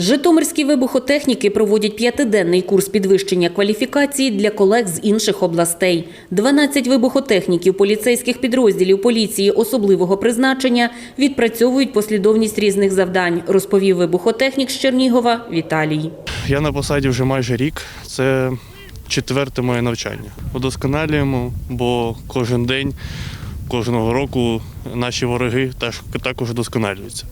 Житомирські вибухотехніки проводять п'ятиденний курс підвищення кваліфікації для колег з інших областей. 12 вибухотехніків поліцейських підрозділів поліції особливого призначення відпрацьовують послідовність різних завдань, розповів вибухотехнік з Чернігова Віталій. Я на посаді вже майже рік. Це четверте моє навчання. Удосконалюємо, бо кожен день, кожного року наші вороги також удосконалюються.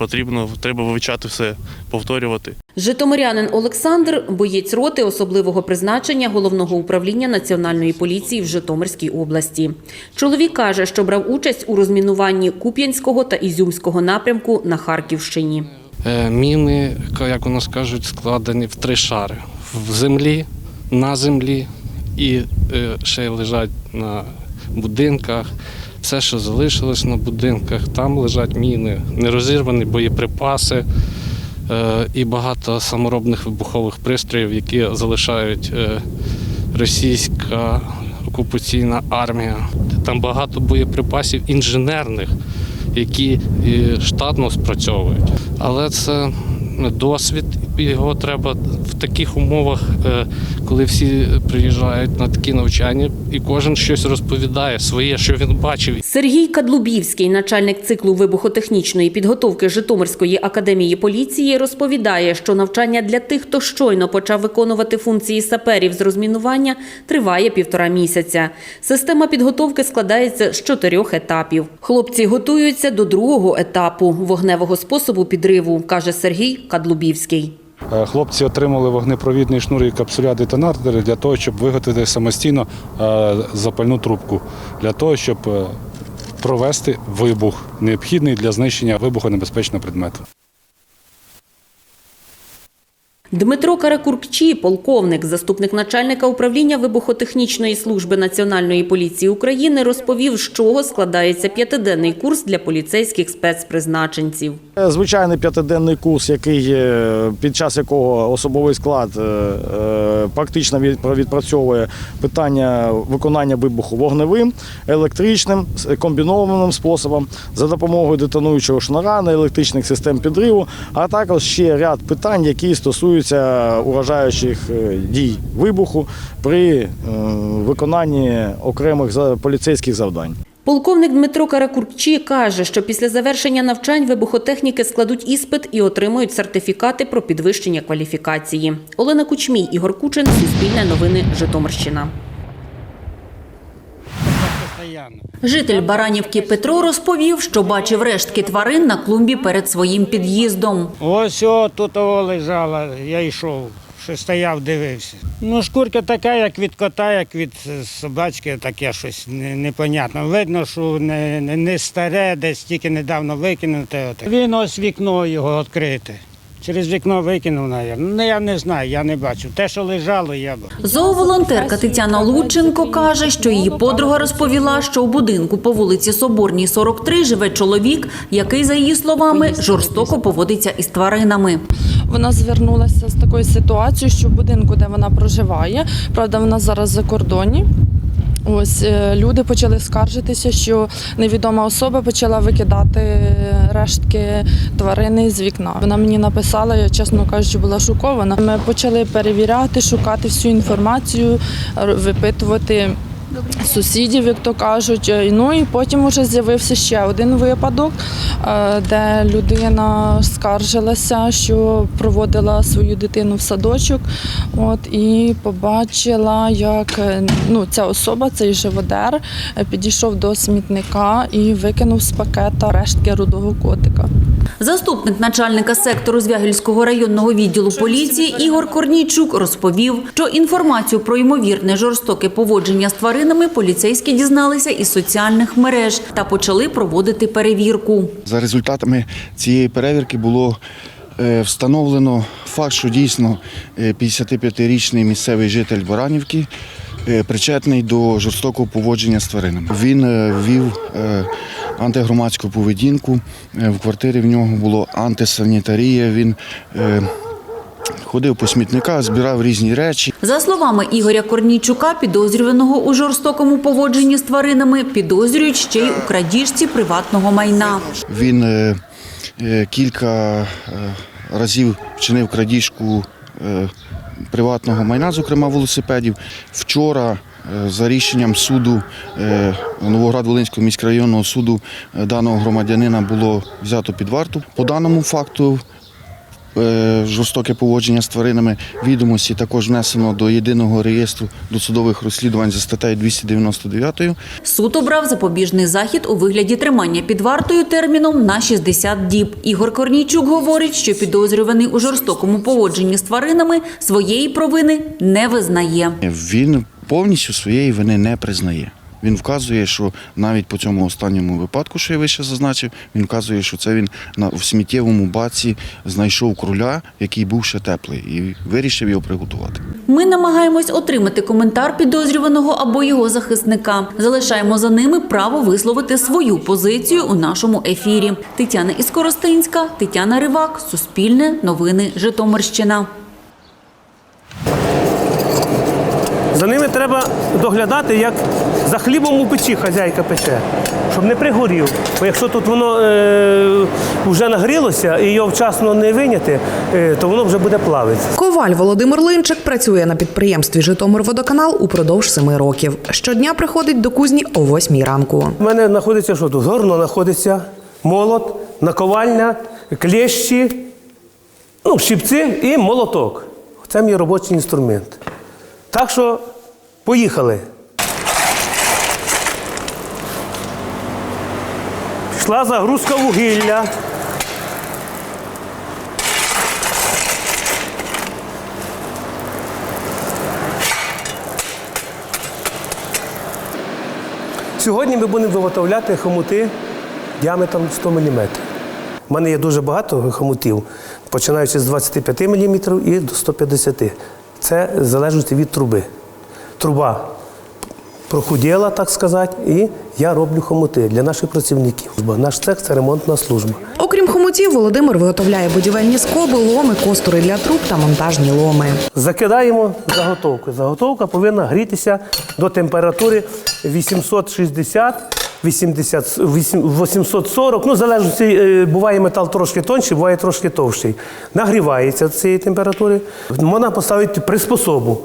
Потрібно треба вивчати все, повторювати. Житомирянин Олександр – боєць роти особливого призначення Головного управління Національної поліції в Житомирській області. Чоловік каже, що брав участь у розмінуванні Куп'янського та Ізюмського напрямку на Харківщині. Е, Міни, як у нас кажуть, складені в три шари: в землі, на землі і е, ще лежать на будинках. Все, що залишилось на будинках, там лежать міни, нерозірвані боєприпаси е, і багато саморобних вибухових пристроїв, які залишають е, російська окупаційна армія. Там багато боєприпасів інженерних, які е, штатно спрацьовують. Але це досвід, його треба в таких умовах, е, коли всі приїжджають на такі навчання, і кожен щось розповідає своє, що він бачив. Сергій Кадлубівський, начальник циклу вибухотехнічної підготовки Житомирської академії поліції, розповідає, що навчання для тих, хто щойно почав виконувати функції саперів з розмінування, триває півтора місяця. Система підготовки складається з чотирьох етапів. Хлопці готуються до другого етапу вогневого способу підриву, каже Сергій Кадлубівський. Е, Хлопці отримали вогнепровідний шнур і капсуля детонатори для того, щоб виготовити самостійно е, запальну трубку, для того, щоб е, провести вибух, необхідний для знищення вибухонебезпечного предмету. Дмитро Каракуркчі, полковник, заступник начальника управління вибухотехнічної служби Національної поліції України, розповів, з чого складається п'ятиденний курс для поліцейських спецпризначенців. Е, Звичайний п'ятиденний курс, який е, під час якого особовий склад е, е, практично від- відпрацьовує питання виконання вибуху вогневим, електричним, комбінованим способом за допомогою детонуючого шнура, неелектричних систем підриву, а також ще ряд питань, які стосуються уражаючих е, дій вибуху при е, виконанні окремих поліцейських завдань. Полковник Дмитро Каракурчі каже, що після завершення навчань вибухотехніки складуть іспит і отримують сертифікати про підвищення кваліфікації. Олена Кучмій, Ігор Кучин, Суспільне новини, Житомирщина. Житель Баранівки Петро розповів, що бачив рештки тварин на клумбі перед своїм під'їздом. Ось о, тут о лежала, я йшов, що стояв, дивився. Ну, шкурка така, як від кота, як від собачки, таке щось не- непонятно. Видно, що не, не старе, десь тільки недавно викинуте. Він ось вікно його відкрите. Через вікно викинув, навіть. Ну, я не знаю, я не бачив. Те, що лежало, я бачив. Зооволонтерка Тетяна Лученко каже, що її подруга розповіла, що у будинку по вулиці Соборній, 43 живе чоловік, який, за її словами, жорстоко поводиться із тваринами. Вона звернулася з такою ситуацією, що в будинку, де вона проживає, правда, вона зараз за кордоні. Ось е, люди почали скаржитися, що невідома особа почала викидати рештки тварини з вікна. Вона мені написала, я чесно кажучи, була шокована. Ми почали перевіряти, шукати всю інформацію, випитувати. Сусідів, як то кажуть, Е, ну і потім вже з'явився ще один випадок, е, де людина скаржилася, що проводила свою дитину в садочок, от і побачила, як е, ну ця особа, цей живодер, підійшов до смітника і викинув з пакета рештки рудого котика. Заступник начальника сектору Звягільського районного відділу поліції Ігор Корнійчук розповів, що інформацію про ймовірне жорстоке поводження з тваринами поліцейські дізналися із соціальних мереж та почали проводити перевірку. За результатами цієї перевірки було е, встановлено факт, що дійсно е, 55-річний місцевий житель Баранівки е, причетний до жорстокого поводження з тваринами. Він е, вів е, антигромадську поведінку. Е, В квартирі в нього було антисанітарія. Він е, ходив по смітниках, збирав різні речі. За словами Ігоря Корнійчука, підозрюваного у жорстокому поводженні з тваринами, підозрюють ще й у крадіжці приватного майна. Він е, е, кілька е, разів вчинив крадіжку е, приватного майна, зокрема велосипедів. Вчора, за рішенням суду е, Новоград-Волинського міськрайонного суду, е, даного громадянина було взято під варту. По даному факту. е, Жорстоке поводження з тваринами відомості також внесено до єдиного реєстру досудових розслідувань за статтею 299 Суд обрав запобіжний захід у вигляді тримання під вартою терміном на 60 діб. Ігор Корнійчук говорить, що підозрюваний у жорстокому поводженні з тваринами своєї провини не визнає. Він повністю своєї вини не признає. Він вказує, що навіть по цьому останньому випадку, що я вище зазначив, він вказує, що це він на в сміттєвому баці знайшов круля, який був ще теплий, і вирішив його приготувати. Ми намагаємось отримати коментар підозрюваного або його захисника. Залишаємо за ними право висловити свою позицію у нашому ефірі. Тетяна Іскоростинська, Тетяна Ривак, Суспільне, Новини Житомирщина. За ними треба доглядати, як за хлібом у печі хазяйка пече, щоб не пригорів. Бо якщо тут воно е, вже нагрілося і його вчасно не виняти, е, то воно вже буде плавитися. Коваль Володимир Линчик працює на підприємстві Житомирводоканал упродовж семи років. Щодня приходить до кузні о восьмій ранку. У мене знаходиться що тут? Горно знаходиться, молот, наковальня, клещі, ну, щипці і молоток. Це мій робочий інструмент. Так що поїхали. Пішла загрузка вугілля. Сьогодні ми будемо виготовляти хомути діаметром 100 мм. У мене є дуже багато хомутів, починаючи з 25 мм і до 150 Це залежить від труби. Труба прохуділа, так сказати, і я роблю хомути для наших працівників. Наш цех це ремонтна служба. Окрім хомутів, Володимир виготовляє будівельні скоби, ломи, костури для труб та монтажні ломи. Закидаємо заготовку. Заготовка повинна грітися до температури 860 80, 840, ну залежно, е, буває метал трошки тонший, буває трошки товщий. Нагрівається до цієї температури. Можна поставити приспособу.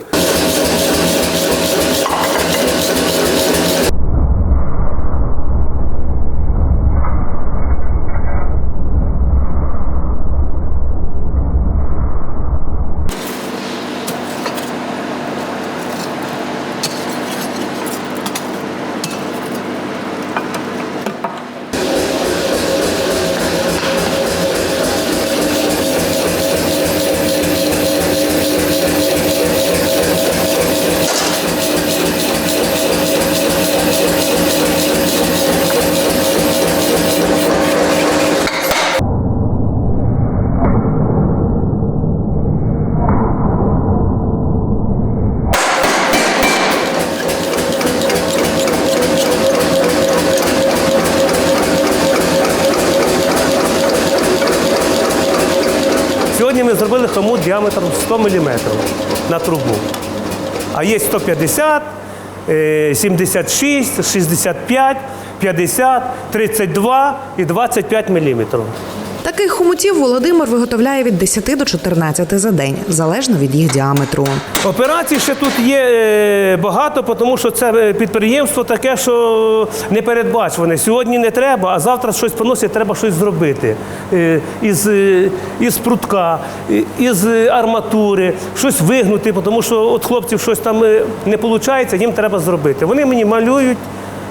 Ми зробили хомут діаметром 100 мм на трубу. А є 150, е, 76, 65, 50, 32 і 25 мм. Таких хомутів Володимир виготовляє від 10 до 14 за день, залежно від їх діаметру. Операцій ще тут є е, багато, тому що це е, підприємство таке, що не передбачуване. Сьогодні не треба, а завтра щось поносить, треба щось зробити. Е, Із, із прутка, із арматури, щось вигнути, тому що от хлопців щось там не виходить, їм треба зробити. Вони мені малюють,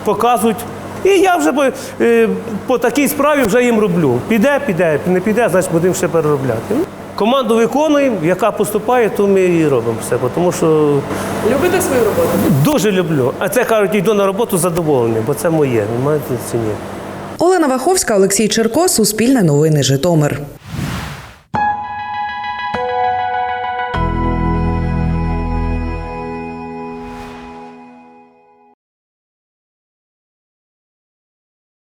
показують. І я вже по, е, по такій справі вже їм роблю. Піде, піде, не піде, значить будемо ще переробляти. Команду виконуємо, яка поступає, то ми її робимо все. Тому що Любите свою роботу? дуже люблю. А це кажуть, йду на роботу задоволений, бо це моє. Немає ціні. Олена Ваховська, Олексій Черко, Суспільне новини Житомир.